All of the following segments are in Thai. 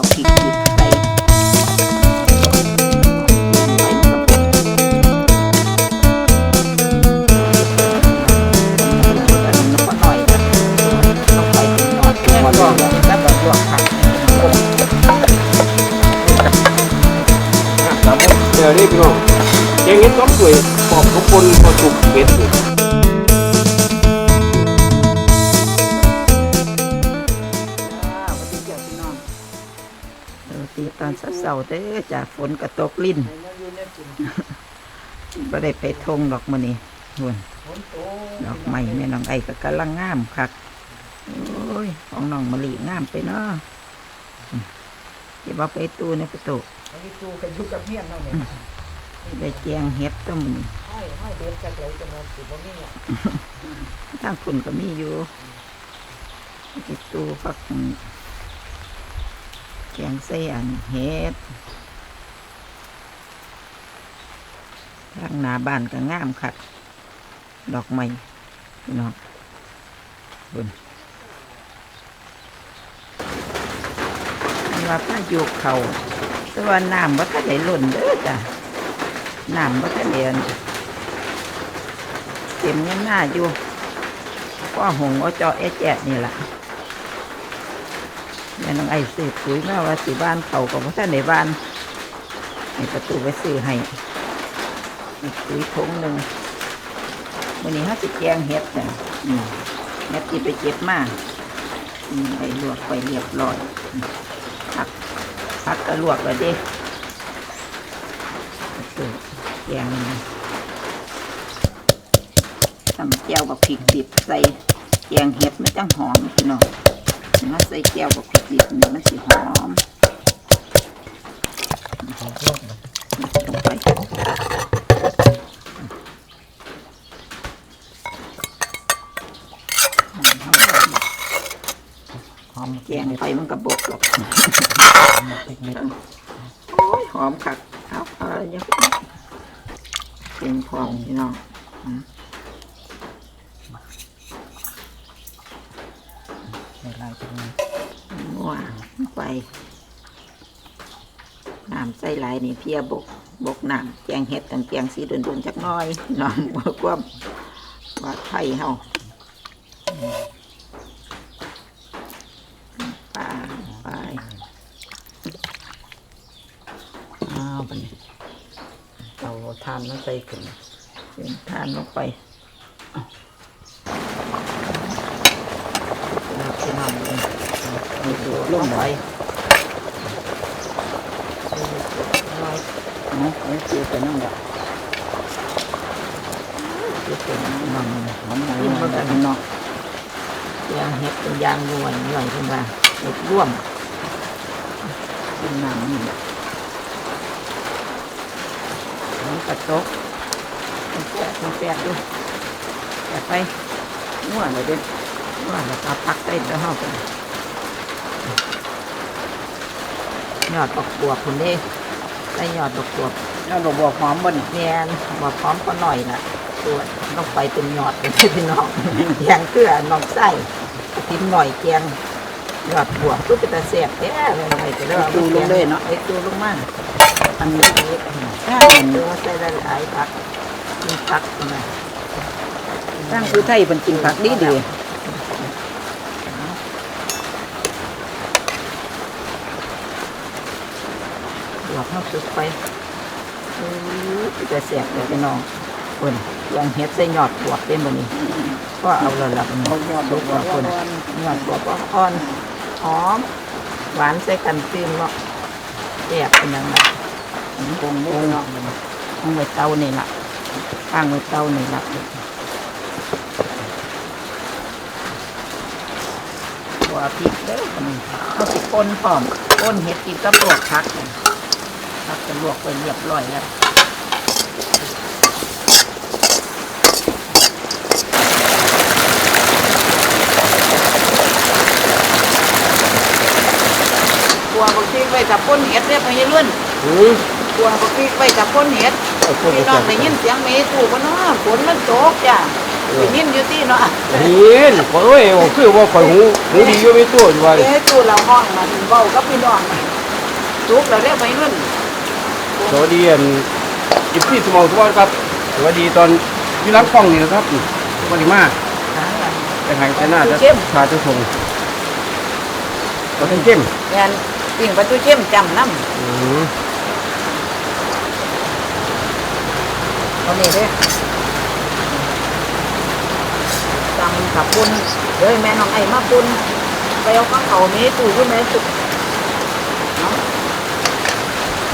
เอา ตีตอนเสาร์ๆเด้อจากฝนกระตกลิ้นบ่ได้ไปทงดอกมื้อนี้หุ่นดอกไม้แม่น้องไอ้ก็กำลังงามคักโอ้ยของน้องมะลิงามไปเนาะอืมเก็บเอาไปตู้ในประตูอันนี้ตูกันอยู่กับเมียนเนาะเนี่ยได้แจงเฮ็ดต้มอนี้ให้ให้เด็ดจากไหนจังหวัดสิบ่มีอะทางคุณก็มีอยู่ที่ตู้ฟัก แกงใส่อันเฮ็ดทางหน้าบ้านก็งามคักดอกไม้พี่น้องบิ่นว่าพายุเขาแต่ว่าน้ำว่าทันได้ล้นเด้อจ้ะน้ำว่าทันได้อันเต็มยังหน้าอยู่ก็หงอาเจาะแอะแจะนี่แหละ แม่น้องไอ้ซื้อปุ๋ยมาว่าสิบ้านเขาก็บ่ทันได้บ้านให้ประตูไปซื้อให้ปุ๋ยทงหนึ่งวันนี้เขาสิแกงเห็ดเนี่ยอืมเห็ดที่ไปเก็บมาอืมไปลวกไปเรียบร้อยอืมผักผักก็ลวกแล้วเด้ประตูแกงทำแก้วกับพริกดิบใส่แกงเห็ดไมันจังหอมพี่น้อง มาใส่แก้วกับพริกดิบนี่มันสิหอมลงไปหอมแกงไปมันกระบกหรอกโอ้ยหอมคักเอาเอาอย่างเป็นพองพี่น้อง ในลายจัง นัว ไปน้ำใส่หลายนี่เพียบกบกน้ำแกงเห็ดต้องแกงสีดุนๆจักน้อยน้องบ่ความว่าไข่เฮาปลาไปอ้าวบัดนี้เอาทานมาใส่ขึ้นเป็นทานลงไป นะครับพี่น้องเลย มีดูดล งไปเนาะเอาเจียวไปนั่งละเจียวไปนั่งนั่งหอมหน่อยหน่อยแบบเนาะยางเห็ดเป็นยางนวลนวลขึ้นมาเห็ดร่วมเป็นน้ำนี่แหละน้ำกระตกมันแปดมันแปดดูแปดไปนวดเลยเด็ดนวดแล้วก็พักใส่แล้วเข้าไปยอดดอกบัวคุณเด้ได้ยอดดอกบัวแล้วเราบอกหอมบ่นี่แมนมาพร้อมก็หน่อยนะตัวต้องไปเป็นยอดเป็นพี่น้องแกงเกลือน้องไส้กินหน่อยแกงยอดบัวก็เป็นตาแสบแย่เลยไปแต่แล้วดูลงเลยเนาะไอ้ดูลงมาอันนี้ถ้าอันนี้ใส่หลายๆผักมีผักนะตั้งคือไทยเป็นกินผักดีดี หลอกเขาสุกไปเออจะแสบเลยพี่น้องคนยังเฮ็ดใส่ยอดบวบเป็นแบบนี้ก็เอาและละมันเอายอดลูกบัวว่าคคนนยอดบวบก็อ่อนหอมหวานใส่กันตื้มเนาะแอบเป็นยังไงคงไม่เนาะตั้งไว้เตานี่ล่ะตั้งไว้เตานี่ล่ะตัวพริกเด้อมันเอาสิป่นพร้อมป่นเห็ดกินกับลวกผักนี่ผัก จะลวกไปเรียบร้อยแล้วกลัวบักพริกไว้กับก้นเห็ดเนี่ยพะยรุ่นอืมกลัวบักพริกไว้กับก้นเห็ดเอาพวกพี่น้องได้ยินเสียงเมย์ถูกปะเนาะฝนมันตกจ้ะได้ยินอยู่ที่เนาะยินโอ้ยคือว่าข่อยหูหูดีอยู่ไม่ตัวอยู่ว่าเมย์ถูกเราห้องมาถึงเบากับพี่น้องสุกแล้วเรียกไปนู่น สวัสดีอันอิฟซี่สมองทุกคนครับสวัสดีตอนอยี่ร้านกล้องนี่นะครับอืมสวัสดีมากหาอย่างแต่หายใจหน้าจะเข้มชาจะส่งก็เป็นเข้มงานปิ่งประตูเข้มจำน้อืมำเอานี่เด้อจำขับปุ้นเฮ้ยแม่น้องไอ้มาปุ้นไปเอาข้าวเขาเมตู้ขึ้นมาสุกตามแบบนี้ตัวเองลูกเราหลับไปนู่นเราไปสู้เราไปฝนก็ตกเบิดมือเบิดเว้นพี่น้องเลยไปยินเสียงบอกแต่ไม่รู้ผลอันนี้อยู่โตยคอยเอาห้องเขาก็ไปนอกเขาว่าฮึไปว่าผมตัวไปยังไม่ได้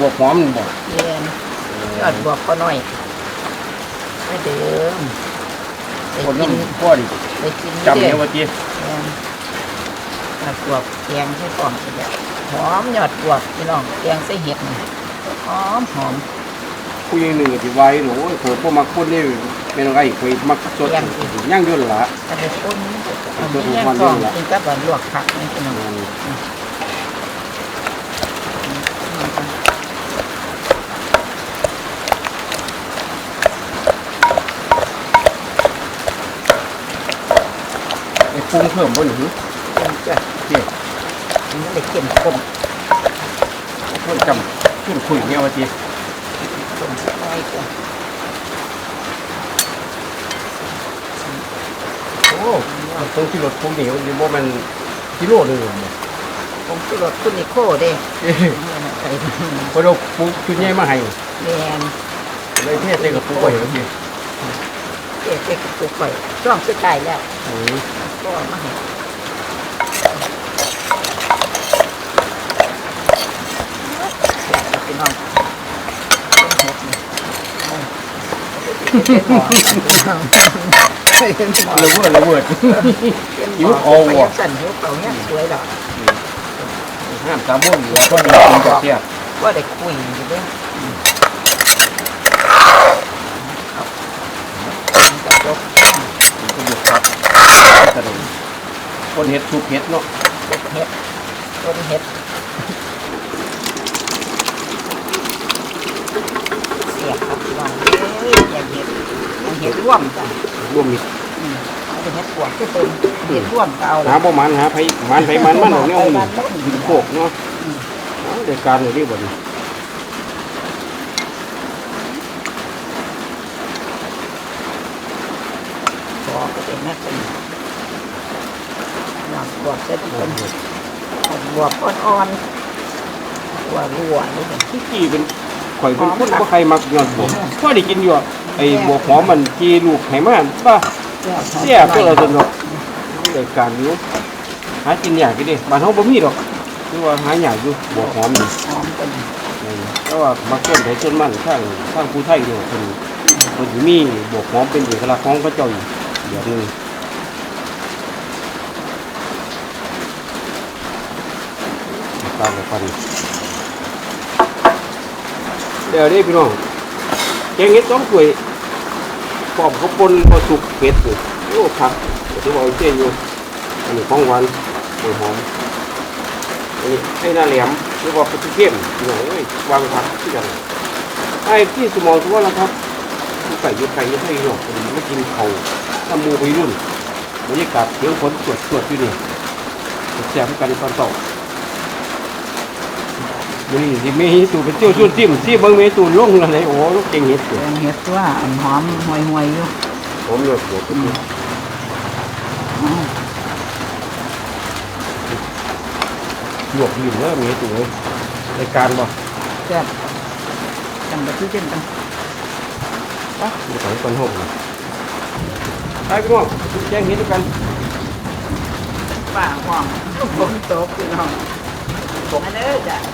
บวกหอมนี่บอกเรียนยอดบวกก็น้อยไม่เดิมไปคนกิน้นำพ่อดิไปกินจำเนี่ยว่าจียอดบวกแกงใส่กล่องไปแล้วหอมยอดบวกพี่น้องแกงใส่เห็ดนี่หอมหอมผู้ยังหนึ่งที่ไว้หนูโอ้ยผมพวกมักคนนี่เป็นอะไรเคยมักสดย่างยุ่นละกระเด็นต้นอันนี้แยกกล่องกินกับแบบลวกผักนี่พี่น้องไอ้ ปรุงเพิ่มบนหรือเป็นจ้ะเจี๊ยมันเลยเข้มข้นเพิ่มจำชุ่มคุยเนี่ยว่าจีข้นน้อยกว่าโอ้ตรงที่รถผมเหนียวอยู่บ่มันกิโลหนึงผมคือรสคุณนิโคเด้ใส่พอเราปลูกชุดใหญ่มาให้แมนเลยเทศใส่กับปลูกไว้แล้วจีเจ๊เจ๊กตุกไปช่วงสุดท้ายแล้ว อืมก็มาให้พี่น้องเป็นหกนี่เป็นหมอระเบิดระเบิดหิวคอว่ะสั่นหิวเขาเนี่ยสวยดอกห้ามตามมุ่งอยู่คนดีกินกับเสียว่าได้คุยอยู่เด้กับยก ก็อยู่ครับกระโดด คนเฮ็ดซุปเฮ็ดเนาะยกเห็ดต้นเห็ดเสียบครับพี่น้องเอ้ยอย่างเห็ดอย่างเห็ดร่วมจ้ะร่วมมิตรอืมเอาไปเห็ดปวกที่เป็นเห็ดร่วมก็เอาหาละบ่มันหาไผมันไผมันมันของเนี่ยไปมันบ้านกินโคกเนาะเอาเด็กการเลยดิบ่ดิ ปวกก็เป็นนักเป็นหลังปวก จะเป็นบวกอ่อนๆตัวรัวนี่เป็นที่กี้เป็นข่อยเป็นคนบ่ใครมักยอดบวกพอได้กินอยู่อะไอ้บวกหอมมันจีลูกให้มันป่ะเสียตัวละตัวเนาะเด็กการอยู่หากินยากกินดิบ้านเฮาบ่มีดอกคือว่าหายากอยู่บวกหอมนี่หอมเป็นแต่ว่ามักต้นไผต้นมันข้างข้างผู้ไทยเนี่ยเพิ่นเพิ่นสิมีบวกหอมเป็นเอกลักษณ์ของพระเจ้าอยู่แบบนึง ตามกับฟันเดี๋ยวนี้พี่น้องแกงเห็ดสองถ้วยปอมข้าวปนพอสุกเป็ดอยู่โอ้ครับที่ว่าเอาเจ๊อยู่อันนี้ของหวานหัวหอมอันนี้ไอ้หน้าแหลมหรือว่าปลาทูเข้มพี่น้องเอ้ยวางผักที่กันไอ้ที่สมองทุกวันแล้วครับอยู่ไก่ยู่ไก่ยู่ไทยเนาะพอดีไม่กินเขาวทำหมูไปรุ่นบรรยากาศเสียงฝนสวดสวดอยู่นี่แซ่บกันตอนต่อ มื้อนี้สิมีตูเป็นเตี้ยวชวนจิ้มที่เบิ่งเมตูลงแล้วไหนโอ้ลูกเก่งเฮ็ดเด้อแกงเห็ดตัวอันหอมห่วยๆอยู่ผมเลือกโดดไปดูอืมหยวกยืนเด้อเมตูเอ้ยรายการบ่แซ่บจังไปที่เช่นกันปะมีของคนห้องนะไปพี่น้องแจ้งเฮ็ดด้วยกันป่าห่วงฝนตกพี่น้องผมอันเด้อจ้ะเกิดแก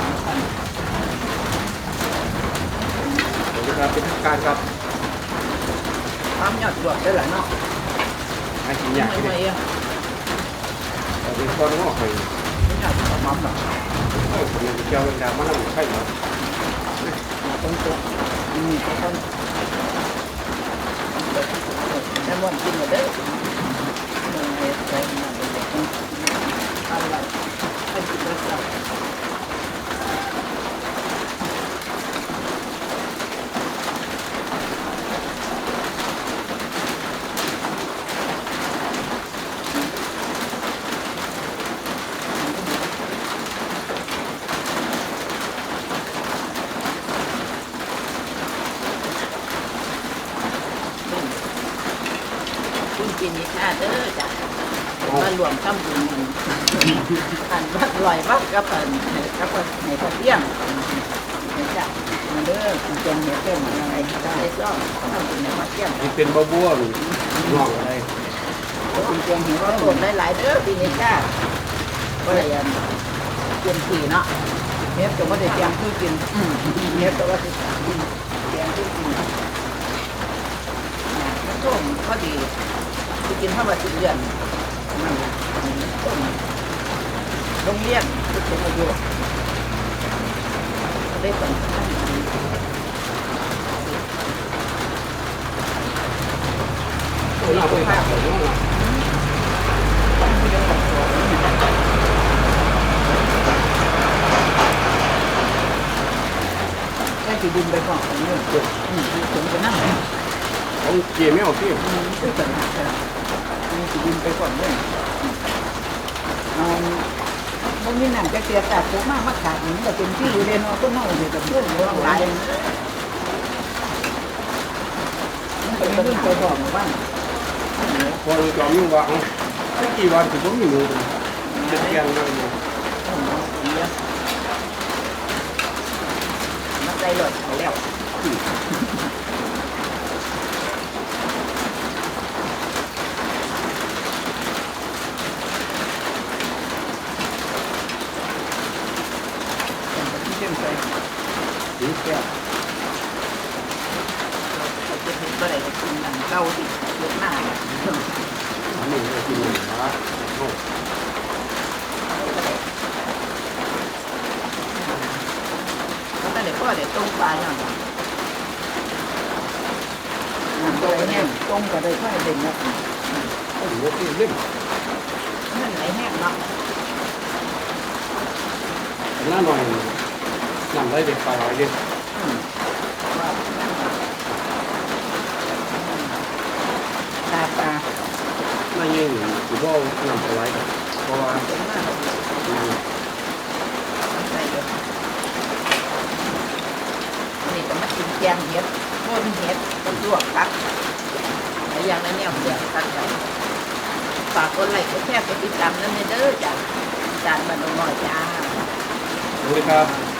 งเห็ดหอนๆกันสวัสดีครับเป็นทางการครับความยอดดวกได้หลายเนาะหากินยากไม่เลไม่ยอะแต่เป็นคนงอกไปไม่อยากทำมันหรอกเออผมเจ้าดามันต้องใช่ไหมตรงตัวอืมก็ต้องแล้วมันกินมาเด้อมันไอ้ใจมันไอ้เด็กอะไรไอ้กินแล้ว คุณกินนี่ค่ะเด้อจ้ะมารวมทำบุญมันอันวัดลอยวัดกับอันกับอันในพระเที่ยงจ้ะมาเด้อคุณแกงเห็ดเต้นอะไรได้ซ่อมทำบุญในพระเที่ยงนี่เป็นบัวบัวหรืองอกอะไรคุณแกงเห็ดก็ต้นหลายๆเด้อปีนี้จ้ะก็เลยเตรียมขี่เนาะเฮ็ดก็บ่าได้เตรียมคือกินอืมเห็ดก็ว่าสิเตรียมที่กิน มันต้มพอดีสิกินเท่าว่าสิเดือนมันต้มโรงเรียนทุกคนอายุได้สน้าไปภาคเลยเนาะแค่สิบินไปก่อนของเรื่องอืมถึงจะนั่งของเกี่ยไม่เอาที่คือปัญหาครับมีสิบินไปก่อนเรื่องอืมมันมีหนังจะเสียตัดผมากมาขาดหนึ่งแต่เป็นที่อยู่เรียนเอาต้นเมาเนี่ยกับเพื่อนร้อง หลายมันเป็นเรื่องไปบอกว่าพอเราจอมยิ่งว่าสักกี่วันถึงต้องมีมือจะแกงนั่งอยู่มันใจหลดเขาแล้ว เข้มใส่ ถึงแก้ว เขาจะเห็นอะไรก็กินหนังเก้าที่เยอะมากอันนี้ก็กินเลยนะโอ้เขาแต่เด็กก็เด็กต้มปลาอย่างน้ำตัวแห้งต้มก็ได้ค่อยเด่นนะโหที่เล่มมันไหลแห้งเนาะหน้าหน่อยหนำได้เด็กปลาอะไรเด็กาปลา น่ยิ่งหรือว่านำอะไรเพราะว่านี่ก็มากินแกงเห็ดต้นเห็ดต้นลวกครับหลายอย่างในแนวเดียวกันไปฝากคนไลกดแชร์กดติดตามนั่นเด้อจ้ะจานมันหน่อยจ้าสวัสดีครับ